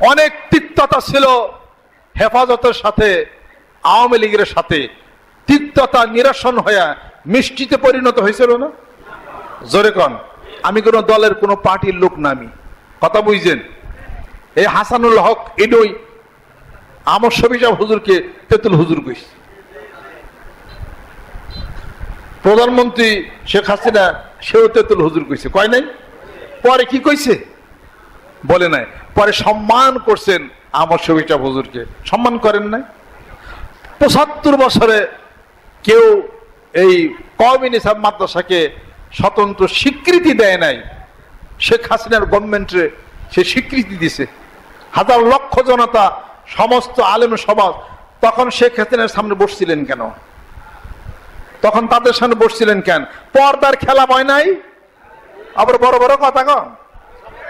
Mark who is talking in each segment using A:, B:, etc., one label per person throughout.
A: অনেক তিক্ততা ছিল হেফাজতের সাথে, আওয়ামী লীগের সাথে। তিক্ততা, নিরসন হয়ে মিষ্টিতে পরিণত হয়েছিল না? জোরে কন, আমি কোন দলের কোন পার্টির লোক নামি কথা বুঝছেন? এই হাসানুল হক এডই, আমর সবিজা হুজুরকে, তেতুল হুজুর কইছে। প্রধানমন্ত্রী শেখ হাসিনা, সেও তেতুল হুজুর কইছে। কয় নাই? পরে কি কইছে? বলে নাই। পরে সম্মান করছেন আমার সবিজা হুজুরকে। সম্মান করেন নাই? পঁচাত্তর বছরে কেউ এই কমিউনিসাম মাদ্রাসাকে স্বতন্ত্র স্বীকৃতি দেয় নাই। শেখ হাসিনার গভর্নমেন্টে সে স্বীকৃতি দিছে। হাজার লক্ষ জনতা, সমস্ত আলেম সমাজ, তখন শেখ হাসিনার সামনে বসছিলেন কেন? তখন তাদের সামনে বসছিলেন কেন? পর্দার খেলা হয় নাই? আবার বড় বড় কথা কন?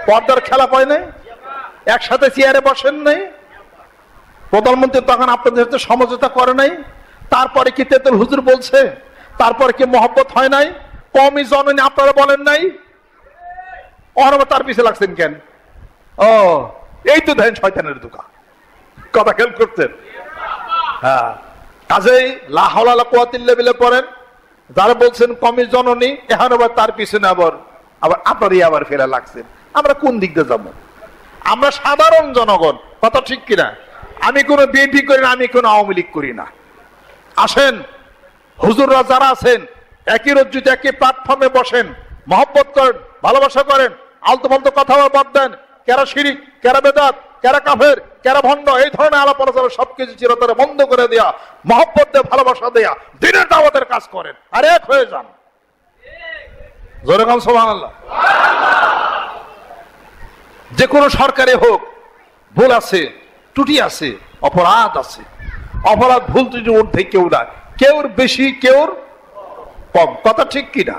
A: পর্দার খেলা হয় নাই? একসাথে চেয়ারে বসেন নাই। প্রধানমন্ত্রী তখন আপনাদের সাথে সমঝোতা করে নাই। তারপরে কি তেতুল হুজুর বলছে? তারপরে কি মহব্বত হয় নাই? কমই জননী আপনারা বলেন নাই? তার পিছিয়ে লাগছেন কেন? ও, এই তো দেখেন শয়তানের দোকান। কথা খেয়াল করতেন। হ্যাঁ কাজেই লাহলা কুয়াতিল্লে বিলে পড়েন। যারা বলছেন কমি জননী এখন আবার তার পিছনে আবার আবার আপনারই আবার ফেরা লাগছেন আমরা কোন দিক দিয়ে যাব? আমরা সাধারণ জনগণ, কথা ঠিক কিনা? আমি কোনো বিএনপি করি না, আমি কোনো আওয়ামী লীগ করি না। আসেন, হুজুররা যারা আছেন, একই রজ্জুতে একই প্ল্যাটফর্মে বসেন, মহব্বত করেন, ভালোবাসা করেন আলতো ফালতো কথা বাদ দেন, কেরা শিরিক কেরা বেদাত, কেরা কাফের, কেরা ভণ্ড, এই ধরনের আলাপ আলোচনা সবকিছু চিরতরে বন্ধ করে দেয়া, মহব্বত দিয়ে, ভালোবাসা দেয়া, দিনের দাওয়াতের কাজ করেন। আর এক হয়ে যান। জোরে কম সোহান আল্লাহ যে কোনো সরকারে হোক, ভুল আছে, ত্রুটি আছে, অপরাধ আছে। অপরাধ, ভুল ত্রুটি ঊর্ধ্বে কেউ না কেউর বেশি, কেউর কম। কথা ঠিক কিনা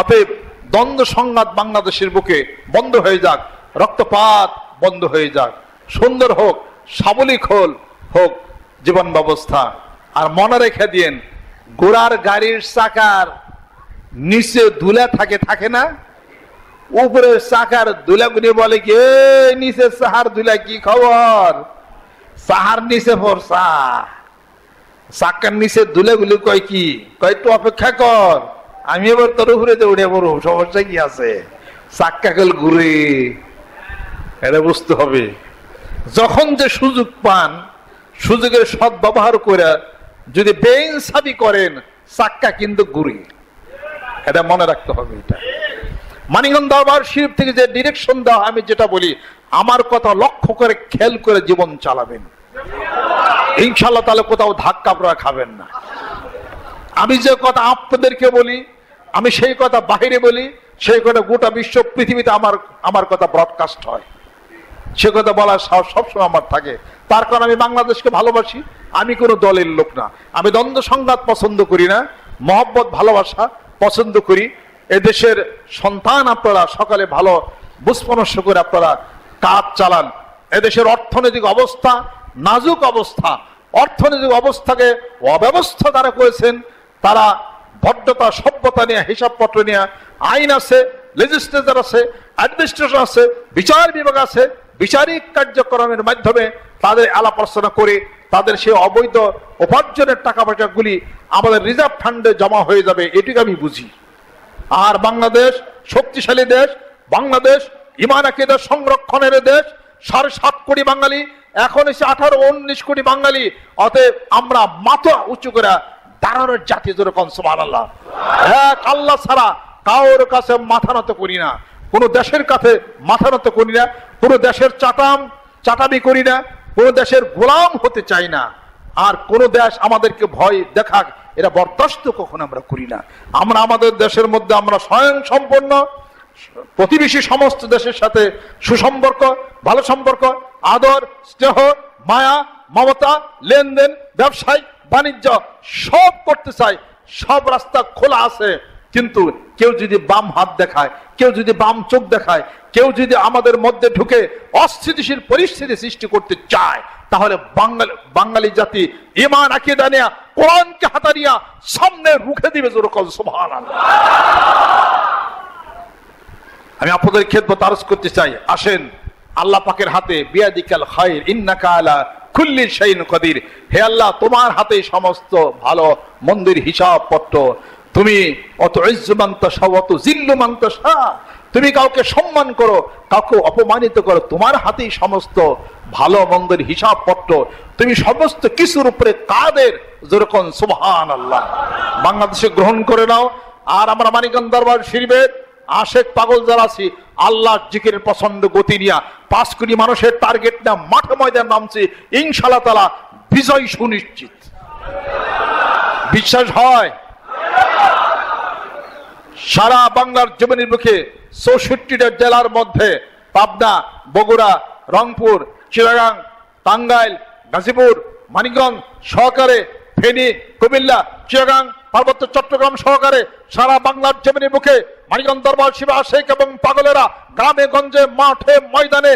A: অতএব দ্বন্দ্ব সংঘাত বাংলাদেশের বুকে বন্ধ হয়ে যাক, রক্তপাত বন্ধ হয়ে যাক। সুন্দর হোক, সাবলিক হল, হোক জীবন ব্যবস্থা। আর মনে রেখে দিয়েন, গোড়ার গাড়ির চাকার নিচে দুলা থাকে থাকে না? উপরে চাকার দুলাগুনি বলে কি নিচে সাহার দুলা কি খবর? সাহার নিচে ফরসা। চাকার নিচে দুলাগুলি কয় কি, কয় একটু অপেক্ষা কর, আমি এবার তোর উপরে যে উঠে পড়ব, সমস্যা কি আছে? চাক্কা কল, ঘুরে। এটা বুঝতে হবে। যখন যে সুযোগ পান, সুযোগের সৎ ব্যবহার করে যদি বেইনসাবি করেন চাক্কা কিন্তু ঘুরে। এটা মনে রাখতে হবে এটা। মানিগঞ্জ দরবার শরীফ থেকে যে ডিরেকশন দেওয়া আমি যেটা বলি, আমার কথা লক্ষ্য করে, খেল করে জীবন চালাবেন। ইনশাল্লাহ তাহলে কোথাও ধাক্কা আপনারা খাবেন না। আমি যে কথা আপনাদেরকে বলি, আমি সেই কথা বাহিরে বলি, সেই কথা গোটা বিশ্ব, পৃথিবীতে আমার আমার কথা ব্রডকাস্ট হয়। সে কথা বলার সাহস সবসময় আমার থাকে। তার কারণ আমি বাংলাদেশকে ভালোবাসি, আমি কোনো দলের লোক না। আমি দ্বন্দ্ব সংঘাত পছন্দ করি না, মহব্বত, ভালোবাসা পছন্দ করি। এদেশের সন্তান আপনারা সকালে ভালো বুস্পনস্য করে আপনারা কাজ চালান। এদেশের অর্থনৈতিক অবস্থা নাজুক অবস্থা। অর্থনৈতিক অবস্থাকে অব্যবস্থা তারা করেছেন। তারা ভদ্রতা, সভ্যতা নিয়ে, হিসাবপত্র নিয়ে আইন আছে লেজিসলেচার আছে অ্যাডমিনিস্ট্রেশন আছে, বিচার বিভাগ আছে, বিচারিক কার্যক্রমের মাধ্যমে তাদের আলাপ আলোচনা করে তাদের সেই অবৈধ উপার্জনের টাকা পয়সাগুলি আমাদের রিজার্ভ ফান্ডে জমা হয়ে যাবে, এটুকু আমি বুঝি। আর বাংলাদেশ শক্তিশালী দেশ, বাংলাদেশ ইমান সংরক্ষণের দেশ, সাড়ে সাত কোটি বাঙালি, এখন এসে আঠারো, উনিশ কোটি বাঙালি, অতএব আমরা মাথা উঁচু করে দাঁড়ানোর জাতি যেরকম সোমান আল্লাহ এক আল্লাহ ছাড়া কারোর কাছে মাথা নত করি না। কোনো দেশের কাছে মাথা নত করি না। কোনো দেশের চাটাম চাটামি করি না। কোনো দেশের গোলাম হতে চাই না। আর কোন দেশ আমাদেরকে ভয় দেখাক এটা বরদাস্ত কখনো আমরা করি না। আমরা আমাদের দেশের মধ্যে আমরা স্বয়ং সম্পন্ন, প্রতিবেশী সমস্ত দেশের সাথে সুসম্পর্ক, ভালো সম্পর্ক, আদর, স্নেহ, মায়া, মমতা, লেনদেন, ব্যবসায়, বাণিজ্য, সব করতে চাই। সব রাস্তা খোলা আছে, কিন্তু কেউ যদি বাম হাত দেখায়, কেউ যদি বাম চোখ দেখায়, কেউ যদি আমাদের মধ্যে ঢুকে অস্থিতিশীল পরিস্থিতি সৃষ্টি করতে চায় তাহলে বাঙালি বাঙালি জাতি ইমান আকিদা নিয়া, কোরআনকে হাতারিয়া সামনে রুখে দিবে আমি আপনাদের খেদমত আরজ করতে চাই। আসেন, আল্লাহ পাকের হাতে, বিয়াদিকাল খাইর, ইন্নাকা আলা কুল্লি শাইইন কদির। হে আল্লাহ, তোমার হাতে সমস্ত ভালো, মন্দির হিসাব পত্র তুমি অত ইজ্জুমান্ত অত জিল্লুমান্ত তুমি কাউকে সম্মান করো, কাউকে অপমানিত করো, তোমার হাতেই সমস্ত ভালো মন্দের হিসাব পত্র তুমি সমস্ত কিছুর উপরে কাদের যেরকম সুবহান আল্লাহ বাংলাদেশে গ্রহণ করে নাও। আর আমরা মানিকগঞ্জ দরবার শরীফের আশেক পাগল যারা আছি, আল্লাহ জিকির পছন্দ গতি নিয়া। পাঁচ কোটি মানুষের টার্গেট না মাঠে ময়দান নামছে। ইনশাল্লাহ তালা বিজয় সুনিশ্চিত। বিশ্বাস হয়? সারা বাংলার জীবনের মুখে চৌষট্টিটা জেলার মধ্যে পাবনা, বগুড়া, রংপুর, চিরাগাং, টাঙ্গাইল, গাজীপুর, মানিকগঞ্জ সহকারে ফেনী, কুমিল্লা, চিরাগাং, পার্বত্য চট্টগ্রাম সহকারে সারা বাংলার জমিনের মুখে মানিকগঞ্জ দরবার শিবা শেখ এবং পাগলেরা গ্রামে, গঞ্জে, মাঠে, ময়দানে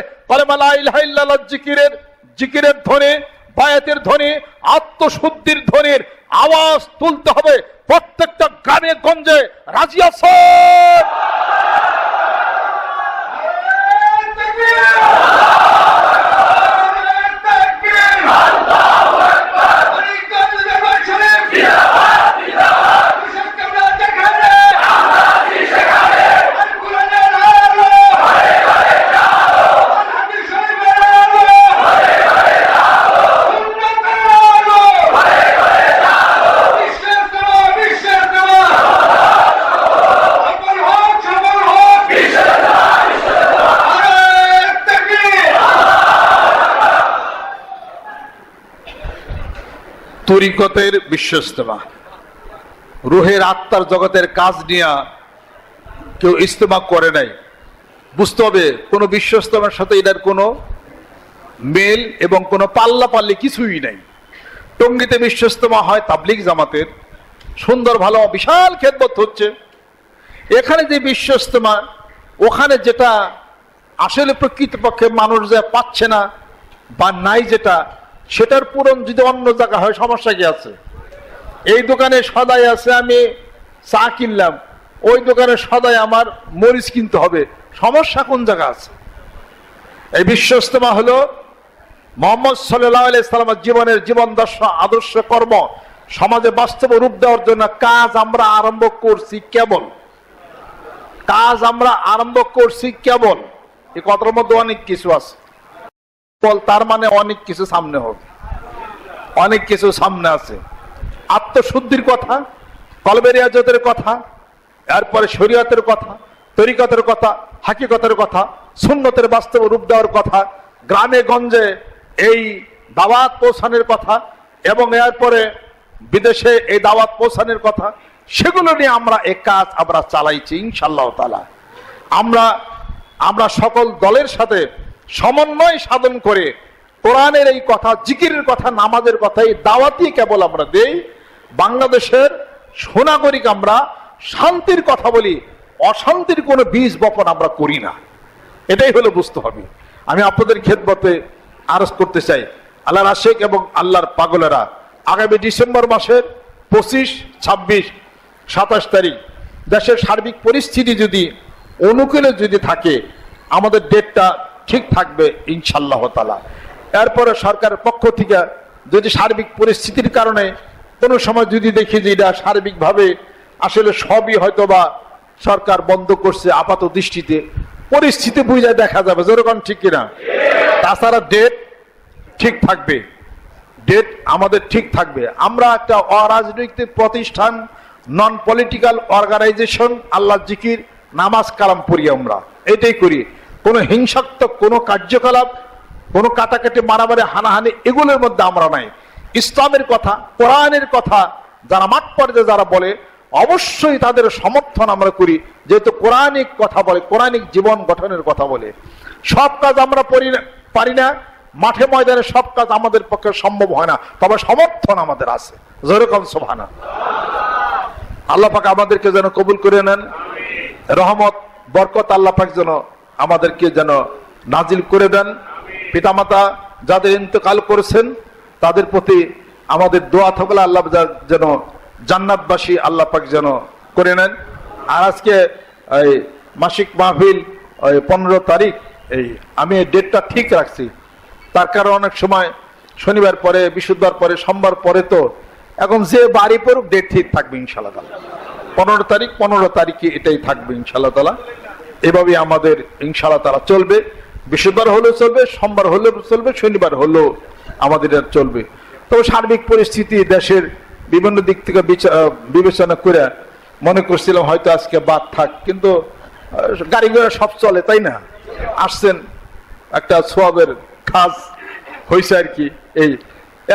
A: জিকিরের জিকিরের ধ্বনি, বায়াতের ধ্বনি, আত্মশুদ্ধির ধ্বনির আওয়াজ তুলতে হবে। প্রত্যেকটা গ্রামে গঞ্জে রাজি আছেন। তরিকতের বিশ্বস্তমা রুহের আত্মার জগতের কাজ নিয়ে কেউ ইস্তেমা করে নাই। বুঝতে হবে, কোনো বিশ্বস্তমার সাথে এটার কোনো মেল এবং কোনো পাল্লা পাল্লি কিছুই নাই। টঙ্গিতে বিশ্বস্তমা হয় তাবলিক জামাতের। সুন্দর, ভালো, বিশাল খেদমত হচ্ছে। এখানে যে বিশ্বস্তমা ওখানে যেটা আসলে প্রকৃতপক্ষে মানুষ যা পাচ্ছে না বা নাই যেটা সেটার পূরণ যদি অন্য জায়গা হয়, সমস্যা কি আছে? এই দোকানে সদাই আছে, আমি চা কিনলাম। ওই দোকানে সদাই আমার মরিচ কিনতে হবে। সমস্যা কোন জায়গা আছে? এই বিশ্বস্তমা হলো মোহাম্মদ সাল্লামের জীবনের জীবন দর্শ, আদর্শ, কর্ম, সমাজে বাস্তব রূপ দেওয়ার জন্য কাজ আমরা আরম্ভ করছি কেবল। কাজ আমরা আরম্ভ করছি কেবল। এই কথার মধ্যে অনেক কিছু আছে। বল, তার মানে অনেক কিছু সামনে হবে। অনেক কিছু সামনে আছে। আত্মশুদ্ধির কথা কলবের আজতের কথা, এরপরে শরীয়তের কথা, তরিকতের কথা, হাকিকতের কথা, সুন্নতের বাস্তব রূপ দেওয়ার কথা, গ্রামে গঞ্জে এই দাওয়াত পৌঁছানোর কথা, এবং এরপরে বিদেশে এই দাওয়াত পৌঁছানোর কথা, সেগুলো নিয়ে আমরা এই কাজ আমরা চালাইছি ইনশাল্লাহ তালা আমরা আমরা সকল দলের সাথে সমন্বয় সাধন করে কোরআনের এই কথা, জিকিরের কথা, নামাজের কথা, এই দাওয়াতি কেবল আমরা দেই। বাংলাদেশের সোনাগরিক আমরা শান্তির কথা বলি, অশান্তির কোনো বীজ বপন আমরা করি না। এটাই হলো বুঝতে হবে। আমি আপনাদের খেদমতে আরজ করতে চাই। আল্লাহ রাশেক এবং আল্লাহর পাগলেরা আগামী ডিসেম্বর মাসের পঁচিশ, ছাব্বিশ, সাতাশ তারিখ দেশের সার্বিক পরিস্থিতি যদি অনুকূলে যদি থাকে, আমাদের ডেটটা ঠিক থাকবে ইনশাল্লাহ তালা এরপরে সরকারের পক্ষ থেকে যদি সার্বিক পরিস্থিতির কারণে কোনো সময় যদি দেখি যে এটা সার্বিকভাবে আসলে সবই হয়তো বা সরকার বন্ধ করছে আপাত দৃষ্টিতে, পরিস্থিতি বুঝে দেখা যাবে যেরকম ঠিক কিনা। তাছাড়া ডেট ঠিক থাকবে। ডেট আমাদের ঠিক থাকবে। আমরা একটা অরাজনৈতিক প্রতিষ্ঠান নন পলিটিক্যাল অর্গানাইজেশন আল্লাহ জিকির নামাজ কালাম পড়ি আমরা। এটাই করি। কোনো হিংসাত্মক, কোনো কার্যকলাপ, কোনো কাটাকাটি, মারামারি, হানাহানি এগুলোর মধ্যে আমরা নাই। ইসলামের কথা, কোরআনের কথা, যারা মাঠ পর্যায়ে যারা বলে, অবশ্যই তাদের সমর্থন আমরা করি, যেহেতু কোরআনিক কথা বলে, কোরআনিক জীবন গঠনের কথা বলে। সব কাজ আমরা পারি না মাঠে ময়দানে সব কাজ আমাদের পক্ষে সম্ভব হয় না, তবে সমর্থন আমাদের আছে। যেরকম সোভানা আল্লাহ পাক আমাদেরকে যেন কবুল করে নেন। রহমত, বরকত আল্লাহ পাক যেন আমাদেরকে যেন নাজিল করে দেন। পিতামাতা যাদের ইন্তকাল করেছেন, তাদের প্রতি আমাদের দোয়া থাকলে আল্লাহ যেন জান্নাতবাসী আল্লাহ পাক যেন করে নেন। আর আজকে এই মাসিক মাহফিল ওই পনেরো তারিখ, এই আমি এই ডেটটা ঠিক রাখছি। তার কারণ অনেক সময় শনিবার পরে বিশুদ্ধবার পরে, সোমবার পরে তো এখন যে বাড়ি পড়ুক ডেট ঠিক থাকবে ইনশাল্লাহ তালা। পনেরো তারিখ, পনেরো তারিখে এটাই থাকবে ইনশাল্লাহ তালা। এভাবে আমাদের ইনশাল্লাহ তারা চলবে। বৃহস্পতিবার হলেও চলবে, সোমবার হলেও চলবে, শনিবার হলেও আমাদের চলবে। তবে সার্বিক পরিস্থিতি দেশের বিভিন্ন দিক থেকে বিবেচনা করে মনে করছিলাম হয়তো আজকে বাদ থাক, কিন্তু গাড়ি ঘোড়া সব চলে, তাই না? আসছেন একটা সোয়াবের কাজ হয়েছে আর কি, এই।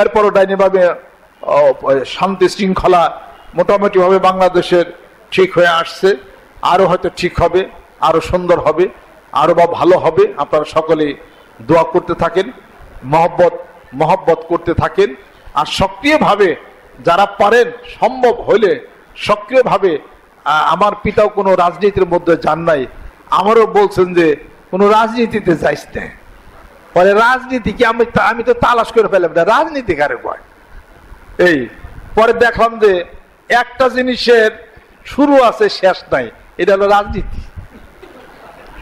A: এরপরও ডাইনিভাবে শান্তি শৃঙ্খলা মোটামুটিভাবে বাংলাদেশের ঠিক হয়ে আসছে, আরও হয়তো ঠিক হবে। আরও সুন্দর হবে, আরও বা ভালো হবে। আপনারা সকলে দোয়া করতে থাকেন, মহব্বত মহব্বত করতে থাকেন। আর সক্রিয়ভাবে যারা পারেন, সম্ভব হলে সক্রিয়ভাবে আমার পিতাও কোনো রাজনীতির মধ্যে যান নাই। আমারও বলছেন যে, কোনো রাজনীতিতে যাইস না। পরে রাজনীতি কি? আমি আমি তো তালাশ করে ফেলাম না। রাজনীতি কারে কয়? এই, পরে দেখলাম যে, একটা জিনিসের শুরু আছে, শেষ নাই। এটা হলো রাজনীতি।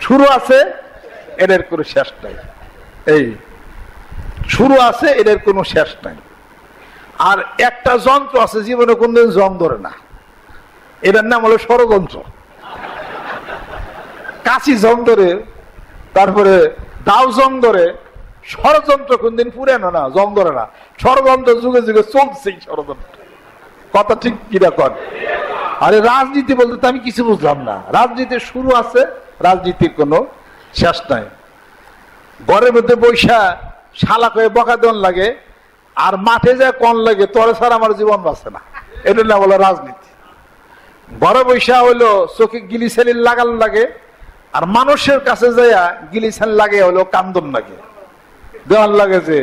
A: শুরু আছে, এদের কোনো শেষ নাই। এই, শুরু আছে, এদের কোনো শেষ নাই। আর একটা যন্ত্র আছে, জীবনে কোনদিন জং ধরে না। এটার নাম হলো ষড়যন্ত্র। কাশি জং ধরে, তারপরে দাও জং ধরে, ষড়যন্ত্র কোনদিন পুরানো না, জং ধরে না। ষড়যন্ত্র যুগে যুগে চলছেই ষড়যন্ত্র। কথা ঠিক কিরা কর আরে রাজনীতি বলতে তো আমি কিছু বুঝলাম না। রাজনীতির শুরু আছে রাজনীতির কোনো শেষ নাই। ঘরের মধ্যে বৈশা শালা করে বকা দেন লাগে, আর মাঠে যায় কন লাগে, তরে ছাড়া আমার জীবন বাঁচে না। এটা না বলে রাজনীতি। ঘরে বৈশা হইল চোখে গিলি গিলিসালিন লাগান লাগে, আর মানুষের কাছে যাইয়া গিলি গিলিসান লাগে হলো কান্দন লাগে। দেওয়ার লাগে যে,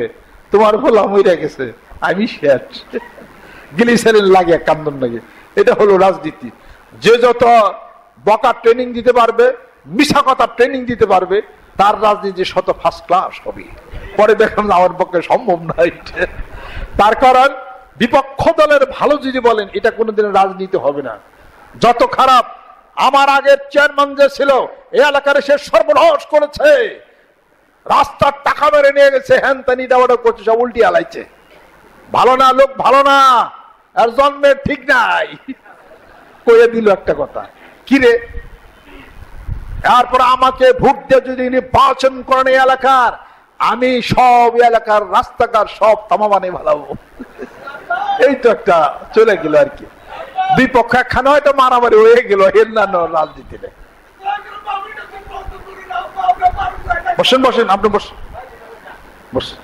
A: তোমার ফলা মইরা গেছে, আমি শেষ। গিলি গিলিসালিন লাগে কান্দন লাগে। এটা হলো রাজনীতি। যে যত বকা ট্রেনিং দিতে পারবে মিশা কথা ট্রেনিং দিতে পারবে, তার রাজনীতি শত ফার্স্ট ক্লাস হবে। পরে দেখলাম আমার পক্ষে সম্ভব না। তার কারণ, বিপক্ষ দলের ভালো যদি বলেন, এটা কোনোদিন রাজনীতি হবে না। যত খারাপ আমার আগের চেয়ারম্যান যে ছিল এই এলাকার সে সর্বনাশ করেছে। রাস্তার টাকা মেরে নিয়ে গেছে, হ্যান তানি দেওয়াটা করছে, সব উল্টি আলাইছে। ভালো না, লোক ভালো না, আর জন্মের ঠিক নাই। কয়ে দিল একটা কথা, কিরে তারপর আমাকে ভোট দিয়ে যদি নির্বাচন করেন এলাকার, আমি সব এলাকার রাস্তাঘাট সব তামাবানি ভালাবো। এই তো একটা চলে গেল আর কি। দুই পক্ষ একখানে হয়তো মারামারি হয়ে গেল না রাজনীতিতে বসেন বসেন, আপনি বসেন বসেন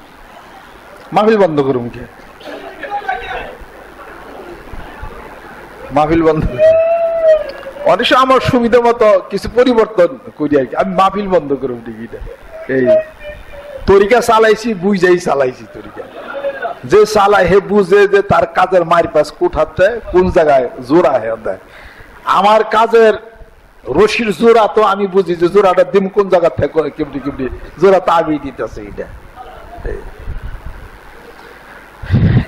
A: মাহফিল বন্ধ করুন কে? মাহফিল বন্ধ। অনেক সময় আমার সুবিধা মতো কিছু পরিবর্তন করি আর কি। আমি মাহফিল বন্ধ করুন টিকিটা এই তরিকা চালাইছি, বুঝাই চালাইছি তরিকা। যে চালায় হে বুঝে যে তার কাজের মায়ের পাশ কোঠাতে কোন জায়গায় জোড়া হে দেয়। আমার কাজের রশির জোড়া তো আমি বুঝি যে জোড়াটা দিম কোন জায়গা থেকে, কেমনি কেমনি জোড়া তো আমি দিতেছে এটা।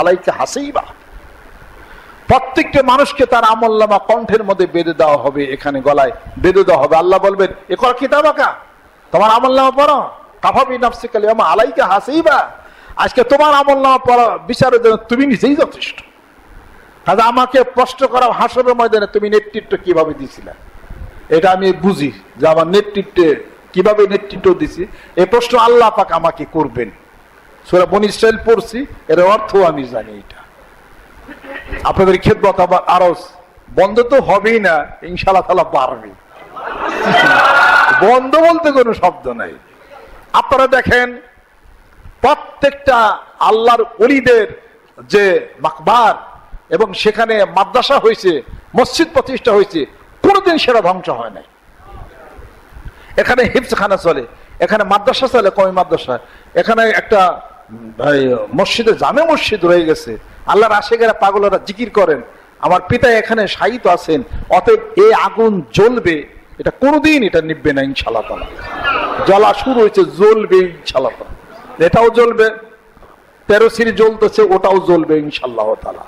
A: আলাইকে হাসিবা। প্রত্যেকটা মানুষকে তার আমল্লামা কণ্ঠের মধ্যে বেঁধে দেওয়া হবে, এখানে গলায় বেঁধে দেওয়া হবে। আল্লাহ বলবেন, এ কর কিতাবাকা, তোমার আমল্লামা পড়ো। কাফাবি নাফসিকালি আমা আলাইকে হাসিবা। আজকে তোমার আমল্লামা পড়া বিচারের জন্য তুমি নিজেই যথেষ্ট। কাজে আমাকে প্রশ্ন করা হাসবে ময়দানে তুমি নেতৃত্ব কীভাবে দিছিলে? এটা আমি বুঝি যে আমার নেতৃত্বে, কীভাবে নেতৃত্ব দিছি? এ প্রশ্ন আল্লাহ পাক আমাকে করবেন। সোরা বনি ইসরায়েল পড়ছি, এর অর্থ আমি জানি এটা। আপনাদের খেদমত আবার আরও বন্ধ তো হবেই না ইনশাল্লাহ তালা বাড়বে। বন্ধ বলতে কোনো শব্দ নাই। আপনারা দেখেন, প্রত্যেকটা আল্লাহর অলিদের যে মাকবার এবং সেখানে মাদ্রাসা হয়েছে, মসজিদ প্রতিষ্ঠা হয়েছে, কোনোদিন সেটা ধ্বংস হয় নাই। এখানে হিপসখানা চলে, এখানে মাদ্রাসা চলে, কমি মাদ্রাসা। এখানে একটা মসজিদে জামে মসজিদ রয়ে গেছে। আল্লাহর আশেকেরা পাগলেরা জিকির করেন। আমার পিতা এখানে শায়িত আছেন, অতএব এই আগুন জ্বলবে। এটা কোনোদিন এটা নিববে না ইনশাল্লাহ জ্বলা শুরু হয়েছে, জ্বলবে ইনশাল্লাহ এটাও জ্বলবে তেরো সিরি জ্বলতেছে, ওটাও জ্বলবে ইনশাল্লাহ তালা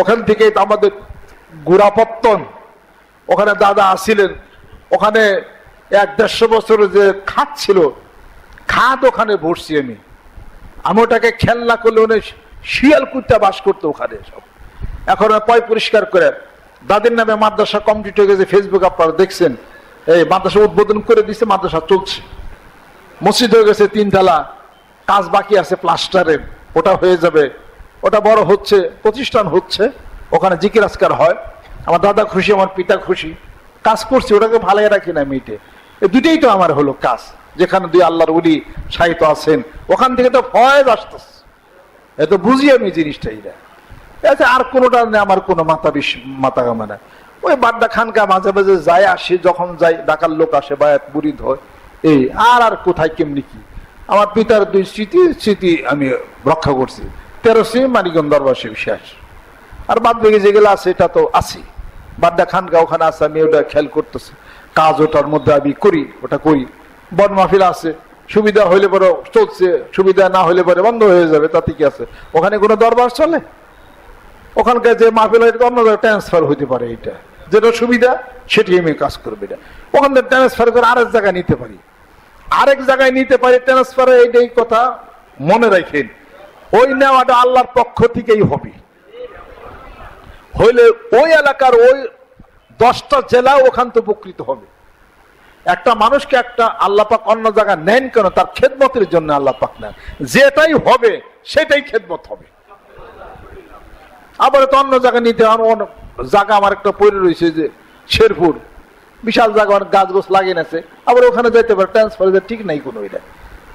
A: ওখান থেকে আমাদের গুড়াপত্তন, ওখানে দাদা আসিলেন ওখানে এক দেড়শো বছর যে খাত ছিল, খাত ওখানে বসছি আমি। আমি ওটাকে খেলনা করলে উনি শিয়াল কুত্তা বাস করতো ওখানে সব। এখন পয় পরিষ্কার করে, দাদির নামে মাদ্রাসা কমপ্লিট হয়ে গেছে ফেসবুক আপনারা দেখছেন। এই মাদ্রাসা উদ্বোধন করে দিছে, মাদ্রাসা চলছে। মসজিদ হয়ে গেছে তিনতলা কাজ বাকি আছে প্লাস্টারের ওটা হয়ে যাবে। ওটা বড় হচ্ছে, প্রতিষ্ঠান হচ্ছে, ওখানে জিকির আজকার হয়। আমার দাদা খুশি, আমার পিতা খুশি। কাজ করছি, ওটাকে ভালাই রাখি না মিটে এই দুটেই তো আমার হলো কাজ। যেখানে দুই আল্লাহর উলি সাহিত্য আছেন, ওখান থেকে তো ফয়েজ আসতেছে। এত বুঝি আমি জিনিসটা এটা এতে আর কোনোটা আমার কোনো মাথা বিশ মাথা কামে না। ওই বাড্ডা খানকা মাঝে মাঝে যায় আসি, যখন যাই ডাকার লোক আসে বা এক বুড়ি হয়। এই, আর আর কোথায় কেমনি কি? আমার পিতার দুই স্মৃতি স্মৃতি আমি রক্ষা করছি। তেরো শ্রী মানিকগঞ্জ দরবার শিব শেষ। আর বাদ বেগে যেগুলো আছে, এটা তো আছি বাড্ডা খানকা ওখানে আছে, আমি ওটা খেয়াল করতেছি। কাজ ওটার মধ্যে আমি করি, ওটা করি। বন মাহফিল আছে, সুবিধা হইলে পরে চলছে, সুবিধা না হইলে পরে বন্ধ হয়ে যাবে তাতে কি আছে। ওখানে কোনো দরবার চলে? ওখানকার যে মাহফিল হয়, অন্য ট্রান্সফার হইতে পারে এটা। যেটা সুবিধা, সেটি আমি কাজ করবে এটা। ওখান থেকে ট্রান্সফার করে আরেক জায়গায় নিতে পারি। আরেক জায়গায় নিতে পারি ট্রান্সফার এইটাই কথা মনে রাখেন। ওই নেওয়াটা আল্লাহর পক্ষ থেকেই হবে। হইলে ওই এলাকার ওই দশটা জেলা ওখান তো উপকৃত হবে। একটা মানুষকে একটা আল্লাহ পাক অন্য জায়গায় নেন কেন? তার খেদমতের জন্য আল্লাহ পাক নেন। যেটাই হবে, সেটাই খেদমত হবে। আবার তো অন্য জায়গায় নিতে জায়গা আমার একটা পড়ে রয়েছে যে শেরপুর। বিশাল জায়গা, অনেক গাছ গোছ লাগিয়ে আছে আবার ওখানে যাইতে পারে ট্রান্সফার ঠিক নাই কোনো এটা।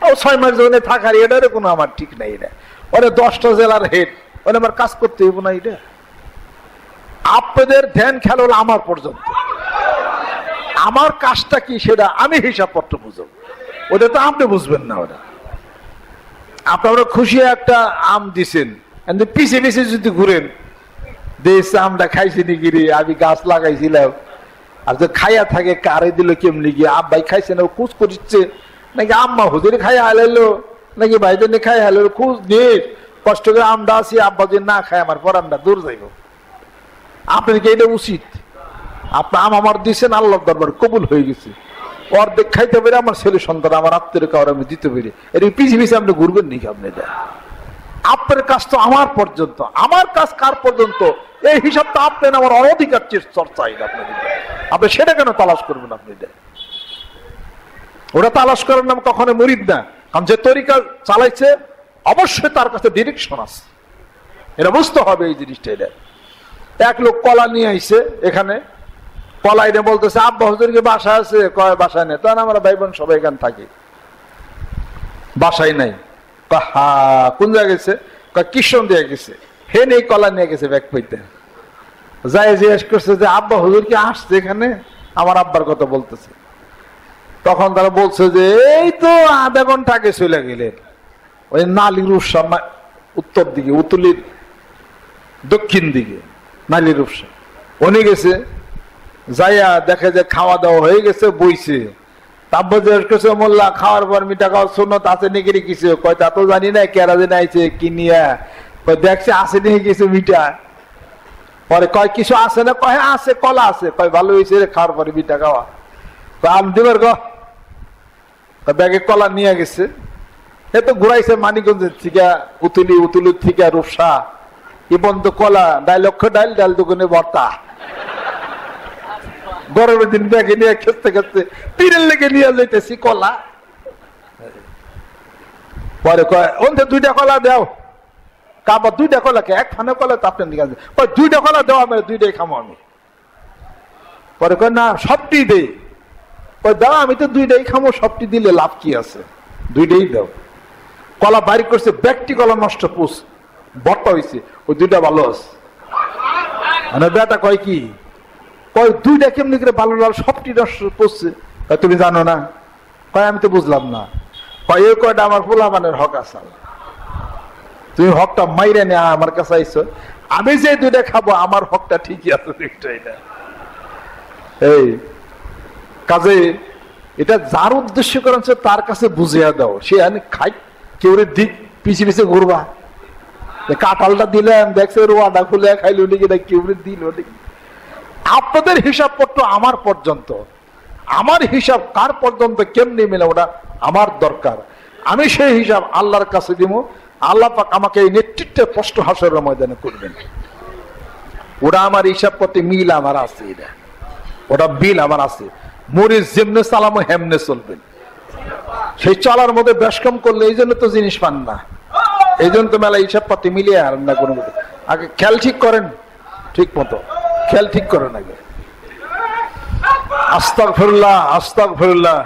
A: ও ছয় মাস জন্য থাকার এটারও কোনো আমার ঠিক নাই এটা। ওরে দশটা জেলার হেড ওরে আমার কাজ করতে হইব না এটা। আপনাদের ধ্যান খেল হলো আমার পর্যন্ত। আমার কাজটা কি সেটা আমি হিসাব পত্র বুঝব। ওটা তো আপনি বুঝবেন না ওটা আপনারা খুশি একটা আম দিছেন। কিন্তু পিছে পিছে যদি ঘুরেন, দেশ আমটা খাইছি নাকি রে? আমি গাছ লাগাইছিলাম। আর যে খাইয়া থাকে, কারে দিল কেমনি গিয়ে? আব্বাই খাইছে না খুঁজ করিচ্ছে। নাকি আম্মা হুজুরে খাই হালাইলো? নাকি ভাই জন্য খাই হালাইলো? খুঁজ নিয়ে কষ্ট করে আমটা আসি আব্বা যদি না খায়, আমার পরানটা দূর যাইব। কি এটা উচিত? আপনি আম আমার দিয়েছেন আল্লাহ দরবার কবুল হয়ে গেছে। অর্ধেক খাইতে পেরে আমার ছেলে সন্তান, আমার আত্মীয় কাউর আমি দিতে পেরে। এর পিছিয়ে পিছিয়ে আপনি ঘুরবেন নাকি আপনি এটা? আপনার কাজ তো আমার পর্যন্ত। আমার কাজ কার পর্যন্ত? এই হিসাবটা আপনি আমার অনধিকার চর্চা এটা আপনার আপনি সেটা কেন তালাশ করবেন আপনি এটা? ওটা তালাশ করার নাম কখনো মরিদ না। কারণ যে তরিকা চালাইছে, অবশ্যই তার কাছে ডিরেকশন আছে। এটা বুঝতে হবে এই জিনিসটা এটা। এক লোক কলা নিয়ে আইছে এখানে। কলা এনে বলতেছে, আব্বা, হুজুরকে বাসা আছে? কয়, বাসায় নেই। তখন আমরা ভাই বোন সবাই এখানে থাকি। বাসায় নাই। হা, কোন জায়গায় গেছে? কৃষ্ণ দিয়ে গেছে। হে নেই, কলা নিয়ে গেছে ব্যাগ পইতে যাই জিজ্ঞেস করছে যে, আব্বা, হুজুর কি আসছে এখানে? আমার আব্বার কথা বলতেছে। তখন তারা বলছে যে, এই তো আধা ঘণ্টা আগে চলে গেলেন। ওই নালির উৎসব উত্তর দিকে, উতুলির দক্ষিণ দিকে, নালির উৎসব উনি গেছে যাইয়া দেখে যে খাওয়া দাওয়া হয়ে গেছে বইছে। তাব্য জিজ্ঞেস করছে মোল্লা খাওয়ার পর মিঠা খাওয়ার শূন্য আছে নাকি কিছু? কয় তা তো জানি না কেরা দিন আইছে কিনিয়া কয় দেখছে আছে নাকি কিছু মিঠা? পরে কয় কিছু আছে না? কয় হ্যাঁ, আছে কলা আছে। কয় ভালো হয়েছে রে খাওয়ার পরে মিঠা খাওয়া। আম দিবার গ। ব্যাগে কলা নিয়ে গেছে। এ তো ঘুরাইছে মানিকগঞ্জের থেকে উতুলি উতুলির থেকে রূপসা। ই বন্ধ কলা ডাল লক্ষ ডাল দোকানে ভর্তা। গরমের দিন ব্যাগে নিয়ে খেতে খেতে পীরের লেগে নিয়ে যাইতেছি কলা। পরে কয় দুইটা কলা দাও। কাবা দুইটা কলা কে? এক ফানে কলা তো আপনার দিকে আছে। দুইটা কলা দাও আমি দুইটাই খামো আমি। পরে কয়, না, সবটি দে। ওই দাও, আমি তো দুইটাই খামো, সবটি দিলে লাভ কি আছে? দুইটাই দাও। কলা বাড়ি করছে, ব্যক্তি কলা নষ্ট পুষ বট্টা হয়েছে ওই দুইটা ভালো আছে। বেটা কয় কি? দুইটা কেমনি করে ভালো লাল সবটি নষ্ট কয়, তুমি জানো না? কয়, আমি তো বুঝলাম না। কয়, এই কয়টা আমার পোলামানের হক আছে তুমি হকটা মাইরে নেয়া আমার কাছে আইছো। আমি যে দুইটা খাব, আমার হকটা ঠিকই আছে দেখটাই না এই, কাজে এটা যার উদ্দেশ্য করেন সে তার কাছে বুঝিয়া দাও। সে আমি খাই, কেউ দিক পিছিয়ে পিছিয়ে ঘুরবা। কাঁঠালটা দিলেন, দেখছে রোয়াটা খুলে খাইলো নাকি না কেউ দিল নাকি। আপনাদের হিসাবপত্র আমার পর্যন্ত। আমার হিসাব কার পর্যন্ত কেমনি মিলে ওটা আমার দরকার। আমি সেই হিসাব আল্লাহর কাছে দিব আল্লাহ পাক আমাকে এই নেতৃত্বে স্পষ্ট হাসের ময়দানে করবেন। ওটা আমার হিসাব করতে মিল আমার আছে এটা। ওটা বিল আমার আছে। মরিচ যেমনে চালামো হেমনে চলবেন। সেই চলার মধ্যে বেশ কম করলে এই জন্য তো জিনিস পান না। এই জন্য তো মেলা হিসাব পাতি মিলিয়ে আর না কোনো আগে খেয়াল ঠিক করেন, ঠিক মতো। খেয়াল ঠিক করেন আগে আস্তাক ফেরুল্লাহ আস্তাক ফিরুল্লাহ